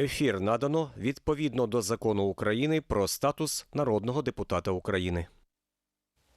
Ефір надано відповідно до закону України про статус народного депутата України.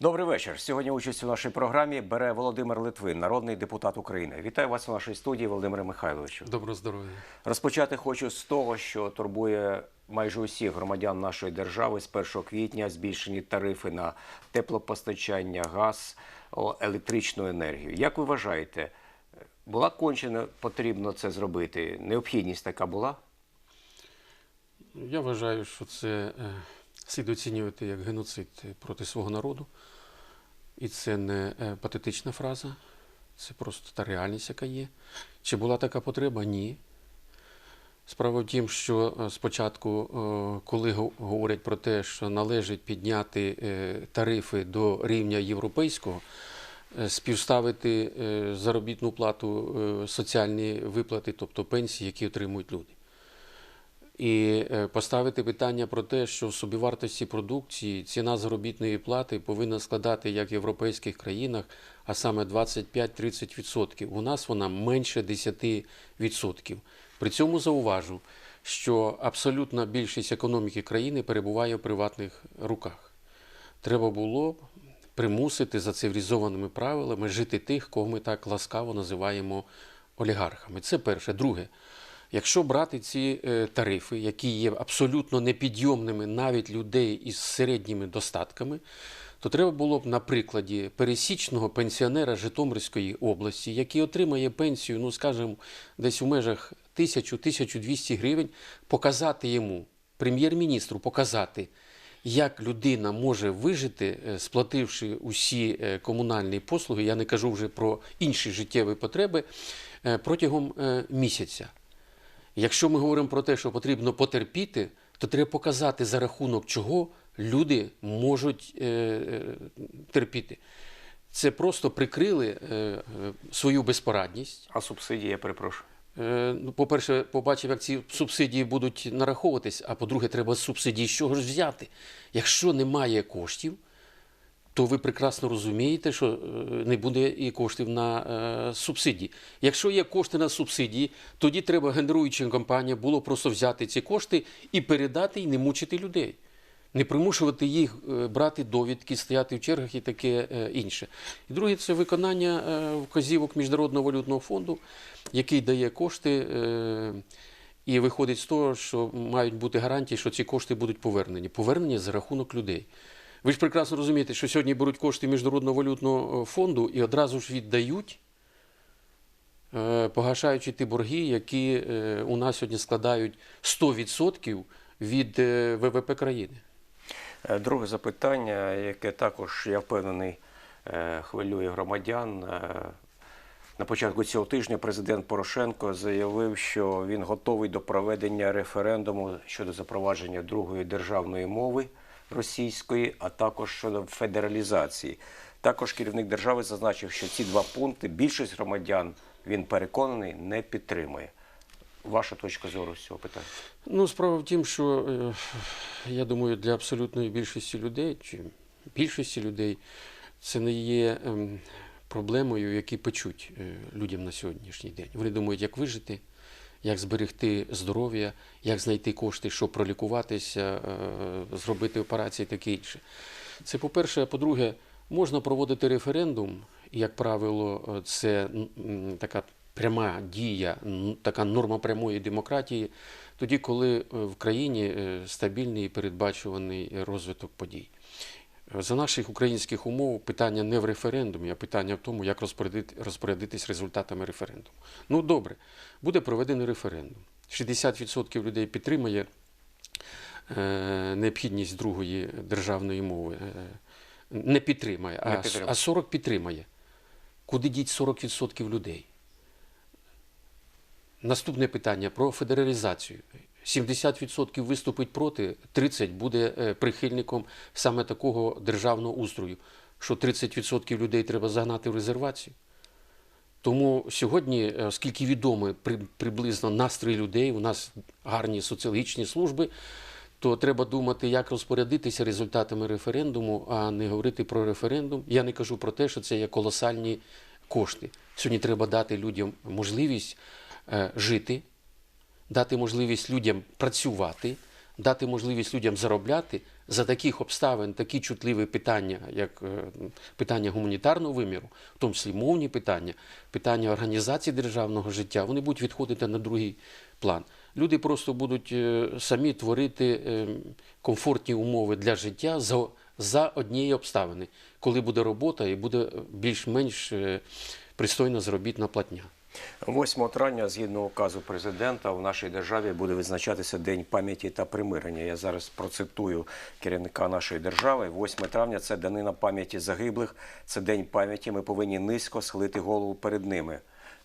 Добрий вечір. Сьогодні участь у нашій програмі бере Володимир Литвин, народний депутат України. Вітаю вас у нашій студії, Володимире Михайловичу. Доброго здоров'я. Розпочати хочу з того, що турбує майже усіх громадян нашої держави з 1 квітня збільшені тарифи на теплопостачання, газ, електричну енергію. Як ви вважаєте, була кончено потрібно це зробити? Необхідність така була? Я вважаю, що це е, слід оцінювати як геноцид проти свого народу. І це не е, патетична фраза, це просто та реальність, яка є. Чи була така потреба? Ні. Справа в тім, що е, спочатку, е, коли говорять про те, що належить підняти е, тарифи до рівня європейського, е, співставити е, заробітну плату, е, соціальні виплати, тобто пенсії, які отримують люди. І е, поставити питання про те, що в собівартості продукції ціна заробітної плати повинна складати як в європейських країнах, а саме 25-30%. У нас вона менше 10%. При цьому зауважу, що абсолютна більшість економіки країни перебуває в приватних руках. Треба було примусити за цивілізованими правилами жити тих, кого ми так ласкаво називаємо олігархами. Це перше. Друге. Якщо брати ці е, тарифи, які є абсолютно непідйомними навіть людей із середніми достатками, то треба було б на прикладі пересічного пенсіонера Житомирської області, який отримає пенсію, ну скажімо, десь у межах 1000-1200 гривень, показати йому, прем'єр-міністру, показати, як людина може вижити, е, сплативши усі е, комунальні послуги, я не кажу вже про інші життєві потреби, протягом місяця. Якщо ми говоримо про те, що потрібно потерпіти, то треба показати за рахунок чого люди можуть е, е, терпіти. Це просто прикрили е, е, свою безпорадність. А субсидії, я перепрошую. Е, ну, по-перше, побачив, як ці субсидії будуть нараховуватись, а по-друге, треба субсидії з чого ж взяти. Якщо немає коштів, то ви прекрасно розумієте, що е, не буде і коштів на е, субсидії. Якщо є кошти на субсидії, тоді треба генеруючим компаніям було просто взяти ці кошти і передати і не мучити людей. Не примушувати їх е, брати довідки, стояти в чергах і таке інше. І друге, це виконання вказівок Міжнародного валютного фонду, який дає кошти. І виходить з того, що мають бути гарантії, що ці кошти будуть повернені. Повернені за рахунок людей. Ви ж прекрасно розумієте, що сьогодні беруть кошти Міжнародного валютного е, фонду і одразу ж віддають, е, погашаючи ті борги, які е, у нас сьогодні складають 100% від ВВП країни. Друге запитання, яке також, я впевнений, хвилює громадян. На початку цього тижня президент Порошенко заявив, що він готовий до проведення референдуму щодо запровадження другої державної мови російської, а також щодо федералізації. Також керівник держави зазначив, що ці два пункти більшість громадян, він переконаний, не підтримує. Ваша точка зору з цього питання? Ну, справа в тім, що е, я думаю, для абсолютної більшості людей, чи більшості людей, це не є ем, проблемою, які печуть е, людям на сьогоднішній день. Вони думають, як вижити, як зберегти здоров'я, як знайти кошти, щоб пролікуватися, е, зробити операції і таке інше. Це по-перше, а по-друге, можна проводити референдум, як правило, е, це така пряма дія, така норма прямої демократії, тоді, коли е, в країні стабільний і передбачуваний розвиток подій. За наших українських умов питання не в референдумі, а питання в тому, як розпорядити, розпорядитись результатами референдуму. Ну добре, буде проведений референдум. 60% людей підтримає е, необхідність другої державної мови. Е, не підтримає, Не а, підтримує. а 40 підтримає. Куди діть 40% людей? Наступне питання про федералізацію. 70% виступить проти, 30% буде е, прихильником саме такого державного устрою, що 30% людей треба загнати в резервацію. Тому сьогодні, е, оскільки відомо при- приблизно настрій людей, у нас гарні соціологічні служби, то треба думати, як розпорядитися результатами референдуму, а не говорити про референдум. Я не кажу про те, що це є колосальні кошти. Сьогодні треба дати людям можливість е, жити, дати можливість людям працювати, дати можливість людям заробляти за таких обставин, такі чутливі питання, як е, питання гуманітарного виміру, в тому числі мовні питання, питання організації державного життя, вони будуть відходити на другий план. Люди просто будуть е, самі творити е, комфортні умови для життя за, за однієї обставини, коли буде робота і буде більш-менш пристойна заробітна платня. 8 травня, згідно указу президента, в нашій державі буде визначатися День пам'яті та примирення. Я зараз процитую керівника нашої держави. 8 травня це данина пам'яті загиблих, це день пам'яті. Ми повинні низько схилити голову перед ними.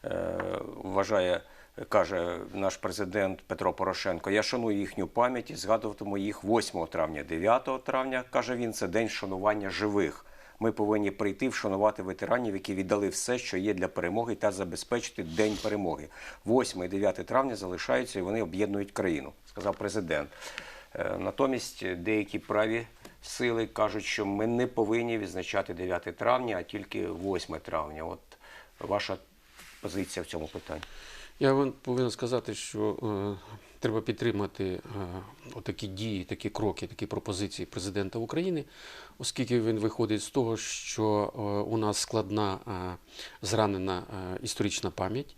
Е, вважає, каже наш президент Петро Порошенко. Я шаную їхню пам'ять і згадуватиму їх 8 травня. 9 травня каже він, це день шанування живих. Ми повинні прийти вшанувати ветеранів, які віддали все, що є для перемоги, та забезпечити день перемоги. 8 і 9 травня залишаються і вони об'єднують країну, сказав президент. Е, Натомість деякі праві сили кажуть, що ми не повинні відзначати 9 травня, а тільки 8 травня. От ваша позиція в цьому питанні. Я вам повинен сказати, що е, треба підтримати такі отакі дії, такі кроки, такі пропозиції президента України, оскільки він виходить з того, що е, у нас складна е, зранена е, історична пам'ять.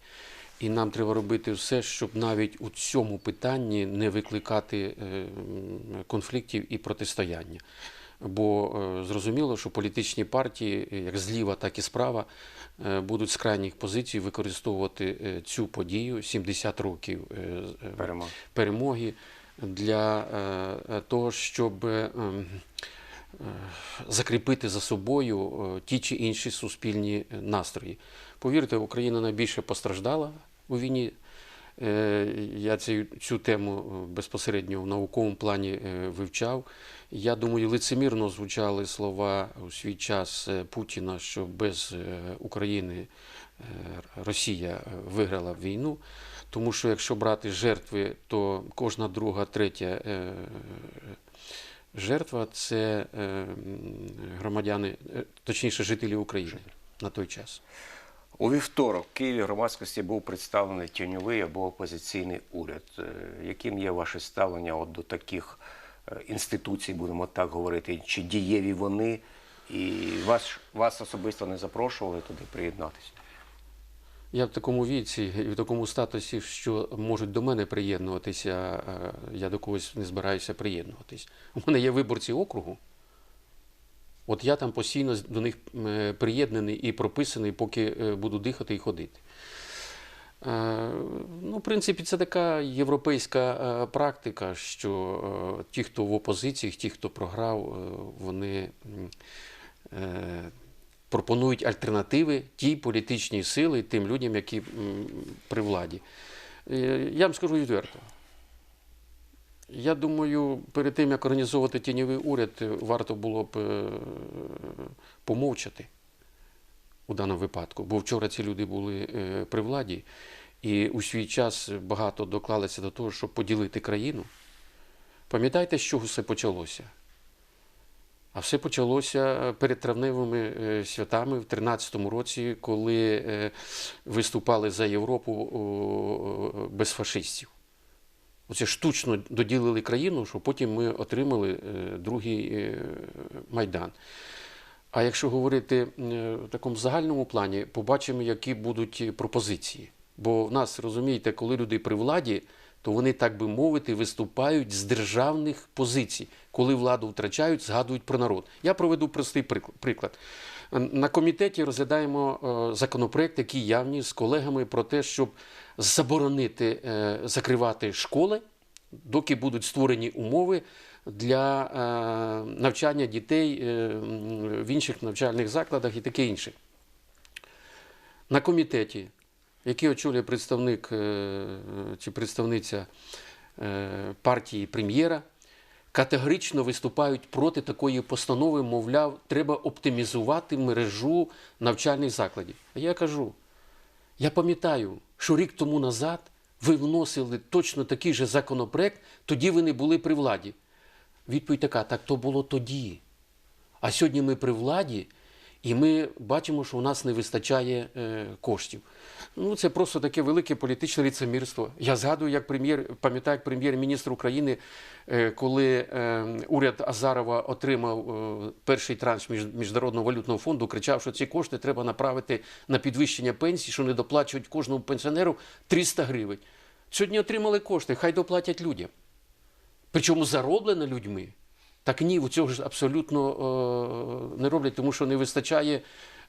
І нам треба робити все, щоб навіть у цьому питанні не викликати е, конфліктів і протистояння. Бо е, зрозуміло, що політичні партії, е, як зліва, так і справа, е, будуть з крайніх позицій використовувати цю подію 70 років е, Перемоги. для того, щоб ем, закріпити за собою ті чи інші суспільні настрої. Повірте, Україна найбільше постраждала у війні. Е, Я цю, цю тему е, безпосередньо в науковому плані е, вивчав. Я думаю, лицемірно звучали слова у свій час Путіна, що без України Росія виграла війну. Тому що якщо брати жертви, то кожна друга, третя жертва це громадяни, точніше, жителі України на той час. У вівторок в Києві громадськості був представлений тіньовий або опозиційний уряд. Е, Яким є ваше ставлення от до таких е, інституцій, будемо так говорити, чи дієві вони? І вас, вас особисто не запрошували туди приєднатися? Я в такому віці і в такому статусі, що можуть до мене приєднуватися, я до когось не збираюся приєднуватись. У мене є виборці округу. От я там постійно до них е, приєднаний і прописаний, поки е, буду дихати і ходити. Е, Ну, в принципі, це така європейська практика, що ті, хто в опозиції, ті, хто програв, вони пропонують альтернативи тій політичній сили, тим людям, які при владі. Я вам скажу відверто. Я думаю, перед тим, як організовувати тіньовий уряд, е, варто було б е, помовчати у даному випадку, бо вчора ці люди були е, при владі, і у свій час багато доклалися до того, щоб поділити країну. Пам'ятаєте, з чого все почалося? А все почалося перед травневими святами в 13-му році, коли виступали за Європу без фашистів. Оце штучно доділили країну, що потім ми отримали е, другий е, майдан. А якщо говорити е, в такому загальному плані, побачимо, які будуть пропозиції. Бо в нас, розумієте, коли люди при владі, то вони, так би мовити, виступають з державних позицій. Коли владу втрачають, згадують про народ. Я проведу простий прик- приклад. На комітеті розглядаємо е, законопроект, який явні з колегами про те, щоб заборонити е, закривати школи, доки будуть створені умови для е, навчання дітей в інших навчальних закладах і таке інше. На комітеті, який очолює представник чи представниця партії прем'єра, категорично виступають проти такої постанови, мовляв, треба оптимізувати мережу навчальних закладів. А я кажу, я пам'ятаю, що рік тому назад ви вносили точно такий же законопроект, тоді ви не були при владі. Відповідь така: так то було тоді. А сьогодні ми при владі, І ми бачимо, що у нас не вистачає е, коштів. Ну, це просто таке велике політичне ліцемірство. Я згадую, як прем'єр, пам'ятаю, як прем'єр-міністр України, е, коли е, уряд Азарова отримав перший транш між, Міжнародного валютного фонду, кричав, що ці кошти треба направити на підвищення пенсій, що не доплачують кожному пенсіонеру 300 гривень. Сьогодні отримали кошти, хай доплатять людям. Причому зароблено людьми. Так ні, у цього ж абсолютно е, не роблять, тому що не вистачає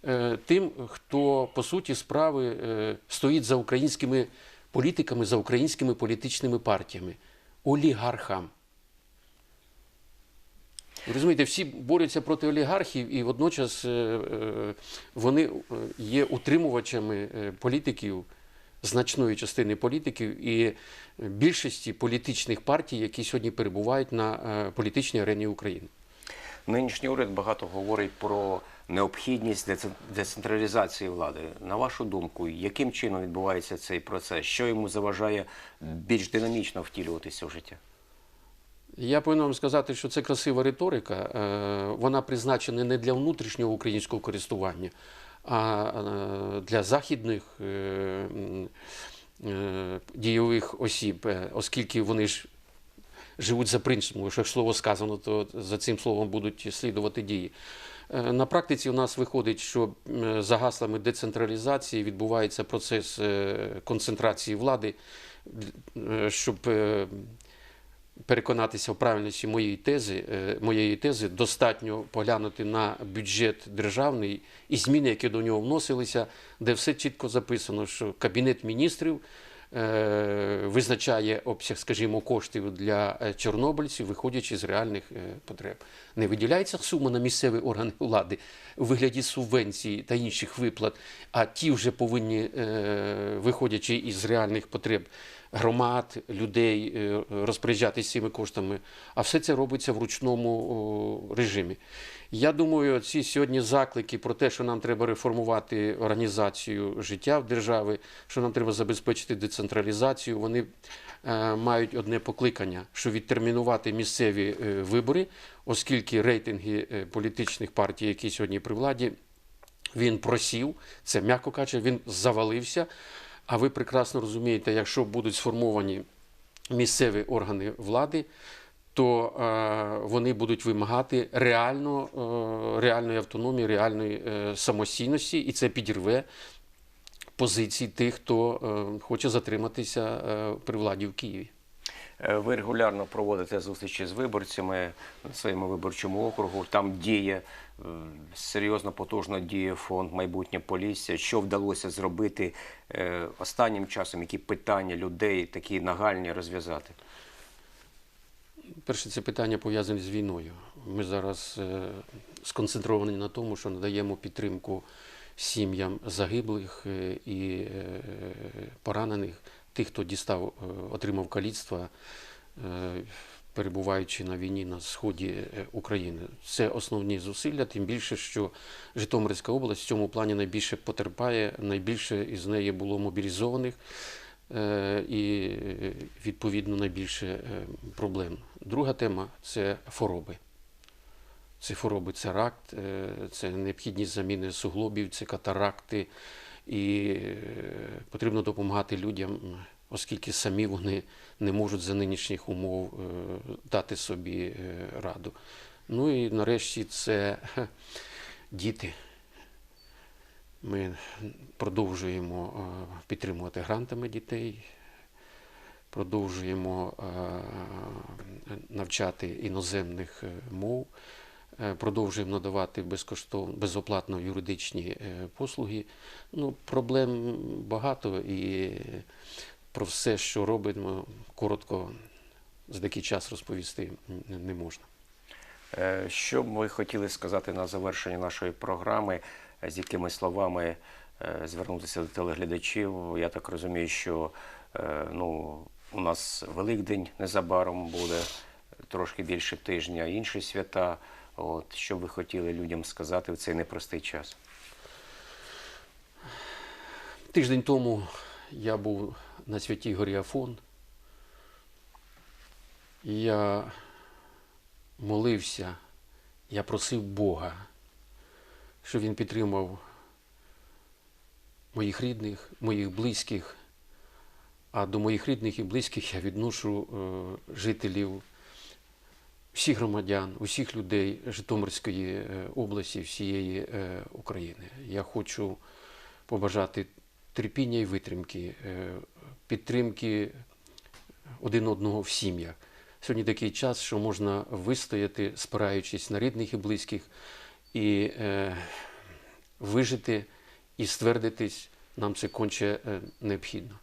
е, тим, хто по суті справи е, стоїть за українськими політиками, за українськими політичними партіями, олігархам. Ви Розумієте, всі борються проти олігархів, і водночас вони є утримувачами політиків, значної частини політиків і більшості політичних партій, які сьогодні перебувають на е, політичній арені України. Нинішній уряд багато говорить про необхідність децентралізації влади. На вашу думку, яким чином відбувається цей процес? Що йому заважає більш динамічно втілюватися в життя? Я повинен вам сказати, що це красива риторика. Е, Вона призначена не для внутрішнього українського користування, а е, для західних е, е, дійових осіб, оскільки вони ж живуть за принципом, що слово сказано, то за цим словом будуть слідувати дії. На практиці у нас виходить, що за гаслами децентралізації відбувається процес концентрації влади, щоб переконатися в правильності моєї тези, е, моєї тези, достатньо поглянути на бюджет державний і зміни, які до нього вносилися, де все чітко записано, що Кабінет міністрів е, визначає обсяг, скажімо, коштів для е, чорнобильців, виходячи з реальних потреб. Не виділяється сума на місцеві органи влади у вигляді субвенцій та інших виплат, а ті вже повинні, виходячи із реальних потреб громад, людей, е, розпоряджатися цими коштами. А все це робиться в ручному режимі. Я думаю, ці сьогодні заклики про те, що нам треба реформувати організацію життя в державі, що нам треба забезпечити децентралізацію, вони е, мають одне покликання, що відтермінувати місцеві е, вибори, оскільки рейтинги політичних партій, які сьогодні при владі, він просів, це м'яко кажучи, він завалився. А ви прекрасно розумієте, якщо будуть сформовані місцеві органи влади, то е, вони будуть вимагати реально, е, реальної автономії, реальної е, самостійності, і це підірве позиції тих, хто хоче затриматися при владі в Києві. Ви регулярно проводите зустрічі з виборцями на своєму виборчому округу. Там діє серйозно потужно діє фонд майбутнє Полісся. Що вдалося зробити е, останнім часом? Які питання людей такі нагальні розв'язати? Перше, це питання пов'язане з війною. Ми зараз е, сконцентровані на тому, що надаємо підтримку сім'ям загиблих е, і е, поранених, тих, хто дістав, е, отримав каліцтва, е, перебуваючи на війні на сході е, України. Це основні зусилля, тим більше, що Житомирська область в цьому плані найбільше потерпає, найбільше із неї було мобілізованих. Е, і відповідно найбільше е, проблем. Друга тема це хвороби. Це хвороби, це рак, це необхідність заміни суглобів, це катаракти. І потрібно допомагати людям, оскільки самі вони не можуть за нинішніх умов е, дати собі е, раду. Ну і нарешті це діти. Ми продовжуємо е, підтримувати грантами дітей, продовжуємо навчати іноземних мов, продовжуємо надавати безкоштовно, безоплатно юридичні послуги. Ну, проблем багато і про все, що робимо, коротко за такий час розповісти не можна. Е, Що б ви хотіли сказати на завершення нашої програми, з якими словами е, звернутися до телеглядачів? Я так розумію, що е, ну, у нас Великдень незабаром буде трошки більше тижня, інші свята. От, що б ви хотіли людям сказати в цей непростий час? Тиждень тому я був на святій горі Афон. І Я молився, я просив Бога, що він підтримав моїх рідних, моїх близьких. А до моїх рідних і близьких я відношу е, жителів, всіх громадян, усіх людей Житомирської е, області, всієї е, України. Я хочу побажати терпіння і витримки, підтримки один одного в сім'ях. Сьогодні такий час, що можна вистояти, спираючись на рідних і близьких, і е, вижити і ствердитись нам це конче е, необхідно.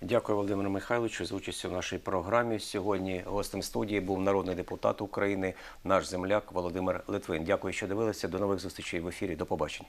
Дякую, Володимиру Михайловичу, за участю в нашій програмі. Сьогодні гостем студії був народний депутат України, наш земляк Володимир Литвин. Дякую, що дивилися. До нових зустрічей в ефірі. До побачення.